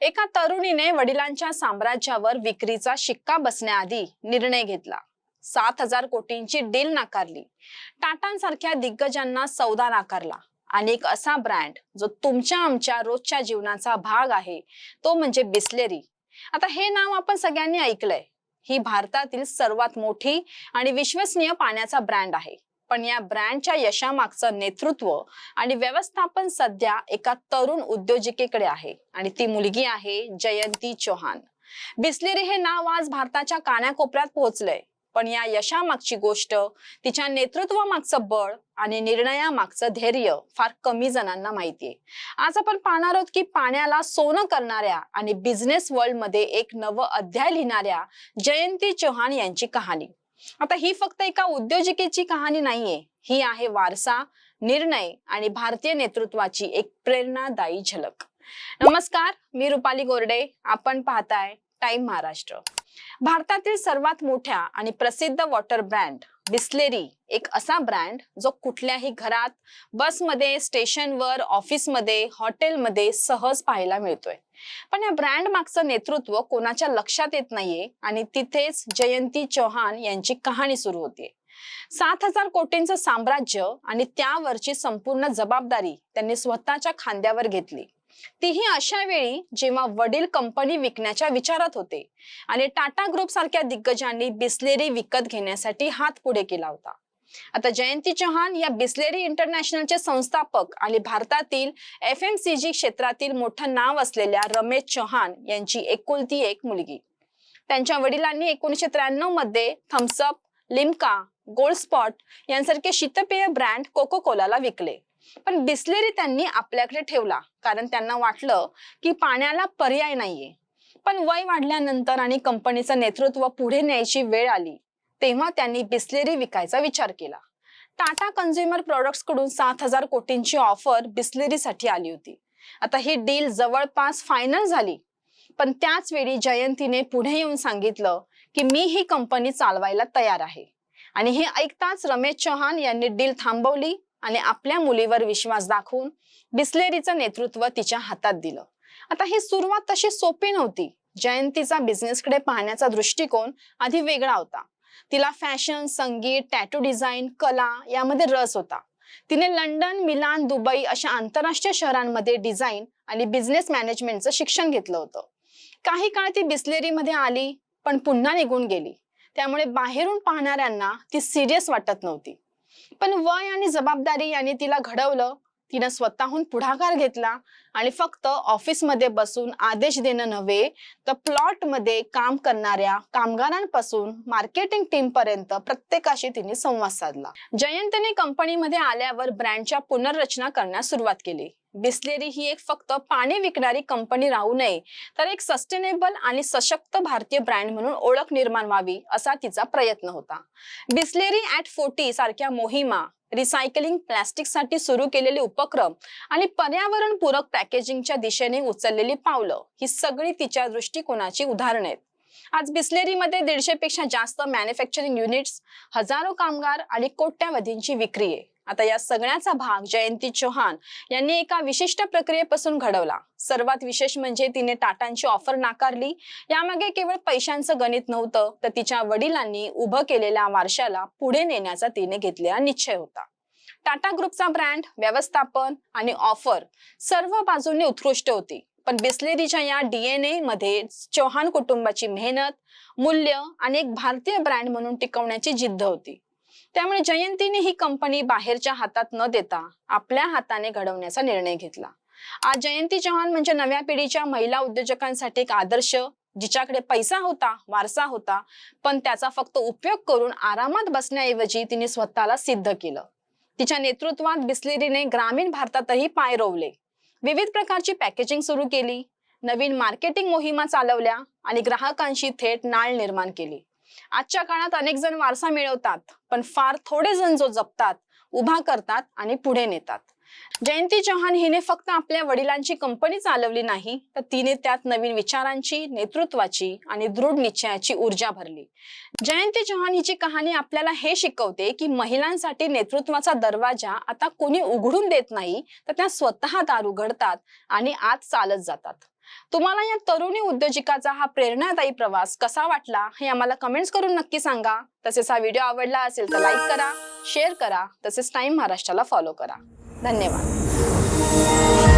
एका तरुणीने वडिलांच्या साम्राज्यावर विक्रीचा शिक्का बसण्याआधी निर्णय घेतला. सात हजार कोटींची डील नाकारली. टाटांसारख्या दिग्गजांना सौदा नाकारला. आणि एक असा ब्रँड जो तुमच्या आमच्या रोजच्या जीवनाचा भाग आहे तो म्हणजे बिस्लेरी. आता हे नाव आपण सगळ्यांनी ऐकलंय. ही भारतातील सर्वात मोठी आणि विश्वसनीय पाण्याचा ब्रँड आहे. पण या ब्रँडच्या यशामागचं नेतृत्व आणि व्यवस्थापन सध्या एका तरुण उद्योजिकेकडे आहे. आणि ती मुलगी आहे जयंती चौहान. बिस्लेरी हे नाव आज भारताच्या कानाकोपऱ्यात पोहोचलंय. पण या यशामागची गोष्ट तिच्या नेतृत्वामागचं बळ आणि निर्णयामागचं धैर्य फार कमी जणांना माहितीये. आज आपण पाहणार आहोत की पाण्याला सोनं करणाऱ्या आणि बिझनेस वर्ल्डमध्ये एक नवं अध्याय लिहिणाऱ्या जयंती चौहान यांची कहाणी. आता ही फक्त एका उद्योजिकेची कहाणी नाहीये. ही आहे वारसा निर्णय आणि भारतीय नेतृत्वाची एक प्रेरणादायी झलक. नमस्कार मी रुपाली गोरडे. आपण पाहताय टाइम महाराष्ट्र. भारतातील सर्वात मोठ्या आणि प्रसिद्ध वॉटर ब्रँड बिस्लेरी एक असा ब्रँड जो कुठल्याही घरात बसमध्ये स्टेशनवर ऑफिसमध्ये हॉटेलमध्ये सहज पाहायला मिळतोय. पण या ब्रँड मागचं नेतृत्व कोणाच्या लक्षात येत नाहीये आणि तिथेच जयंती चौहान यांची कहाणी सुरू होतीये. सात हजार कोटींचं साम्राज्य आणि त्यावरची संपूर्ण जबाबदारी त्यांनी स्वतःच्या खांद्यावर घेतली. तीही अशा वेळी जेव्हा वडील कंपनी विकण्याच्या विचारात होते आणि टाटा ग्रुप सारख्या दिग्गजांनी बिस्लेरी विकत घेण्यासाठी हात पुढे केला होता. आता जयंती चौहान या बिस्लेरी इंटरनॅशनलचे संस्थापक आणि भारतातील एफ एम सी जी क्षेत्रातील मोठं नाव असलेल्या रमेश चौहान यांची एकुलती एक मुलगी. त्यांच्या वडिलांनी एकोणीसशे त्र्याण्णवमध्ये Thums Up Limca Gold Spot यांसारखे शीतपेय ब्रँड कोको कोलाला विकले. पण बिस्लेरी त्यांनी आपल्याकडे ठेवला. कारण त्यांना वाटलं की पाण्याला पर्याय नाहीये. पण वय वाढल्यानंतर आणि कंपनीचं नेतृत्व पुढे न्यायची वेळ आली तेव्हा त्यांनी बिस्लेरी विकायचा विचार केला. टाटा कन्झ्युमर प्रोडक्ट्सकडून सात हजार कोटींची ऑफर बिस्लेरीसाठी आली होती. आता ही डील जवळपास फायनल झाली. पण त्याच वेळी जयंतीने पुढे येऊन सांगितलं की मी ही कंपनी चालवायला तयार आहे. आणि हे ऐकताच रमेश चौहान यांनी डील थांबवली. आणि आपल्या मुलीवर विश्वास दाखवून बिस्लेरीचं नेतृत्व तिच्या हातात दिलं. आता ही सुरुवात तशी सोपी नव्हती. जयंतीचा बिझनेसकडे पाहण्याचा दृष्टिकोन आधी वेगळा होता. तिला फॅशन संगीत टॅटू डिझाईन कला यामध्ये रस होता. तिने लंडन मिलान दुबई अशा आंतरराष्ट्रीय शहरांमध्ये डिझाईन आणि बिझनेस मॅनेजमेंटचं शिक्षण घेतलं होतं. काही काळ ती बिस्लेरीमध्ये आली पण पुन्हा निघून गेली. त्यामुळे बाहेरून पाहणाऱ्यांना ती सिरियस वाटत नव्हती. पण वय आणि जबाबदारी यांनी तिला घडवलं. तिनं स्वतःहून पुढाकार घेतला आणि फक्त ऑफिसमध्ये बसून आदेश देणं नव्हे तर प्लॉटमध्ये काम करणाऱ्या कामगारांपासून मार्केटिंग टीम पर्यंत प्रत्येकाशी तिने संवाद साधला. जयंतने कंपनीमध्ये आल्यावर ब्रँडच्या पुनर्रचना करण्यास सुरुवात केली. बिस्लेरी ही एक फक्त पाणी विकणारी कंपनी राहू नये तर एक सस्टेनेबल आणि सशक्त भारतीय ब्रँड म्हणून ओळख निर्माण व्हावी असा तिचा प्रयत्न होता. बिस्लेरी ऍट फोर्टी सारख्या मोहिमा रिसायकलिंग प्लास्टिकसाठी सुरू केलेले उपक्रम आणि पर्यावरणपूरक पॅकेजिंगच्या दिशेने उचललेली पावलं ही सगळी तिच्या दृष्टिकोनाची उदाहरणं आहेत. आज बिस्लेरीमध्ये दीडशे पेक्षा जास्त मॅन्युफॅक्चरिंग युनिट्स हजारो कामगार आणि कोट्यावधींची विक्री आहे. आता या सगळ्याचा भाग जयंती चौहान यांनी एका विशिष्ट प्रक्रियेपासून घडवला. सर्वात विशेष म्हणजे तिने टाटांची ऑफर नाकारली. यामागे केवळ पैशांचं गणित नव्हतं तर तिच्या वडिलांनी उभं केलेल्या वारशाला पुढे नेण्याचा तिने घेतलेला निश्चय होता. टाटा ग्रुपचा ब्रँड व्यवस्थापन आणि ऑफर सर्व बाजूंनी उत्कृष्ट होती. पण बिस्लेरीच्या या डीएनए मध्ये चौहान कुटुंबाची मेहनत मूल्य आणि एक भारतीय ब्रँड म्हणून टिकवण्याची जिद्द होती. त्यामुळे जयंतीने ही कंपनी बाहेरच्या हातात न देता आपल्या हाताने घडवण्याचा निर्णय घेतला. आज जयंती चव्हाण म्हणजे नव्या पिढीच्या महिला उद्योजकांसाठी एक आदर्श जिच्याकडे पैसा होता वारसा होता पण त्याचा फक्त उपयोग करून आरामात बसण्याऐवजी तिने स्वतःला सिद्ध केलं. तिच्या नेतृत्वात बिस्लेरीने ग्रामीण भारतातही पाय रोवले. विविध प्रकारची पॅकेजिंग सुरू केली. नवीन मार्केटिंग मोहिमा चालवल्या आणि ग्राहकांशी थेट नाळ निर्माण केली. आजच्या काळात अनेक जण वारसा मिळवतात पण फार थोडे जण जो जपतात उभा करतात आणि पुढे नेतात. जयंती चौहान हिने फक्त आपल्या वडिलांची कंपनी चालवली नाही तर तिने त्यात नवीन विचारांची नेतृत्वाची आणि दृढ निश्चयाची ऊर्जा भरली. जयंती चौहान हिची कहाणी आपल्याला हे शिकवते की महिलांसाठी नेतृत्वाचा दरवाजा आता कोणी उघडून देत नाही तर त्या स्वतः दार उघडतात आणि आत चालत जातात. तुम्हाला या तरुणी उद्योजिकाचा हा प्रेरणादायी प्रवास कसा वाटला हे आम्हाला कमेंट्स करून नक्की सांगा. तसेच हा व्हिडिओ आवडला असेल तर लाईक करा शेअर करा तसेच टाइम महाराष्ट्राला फॉलो करा. धन्यवाद.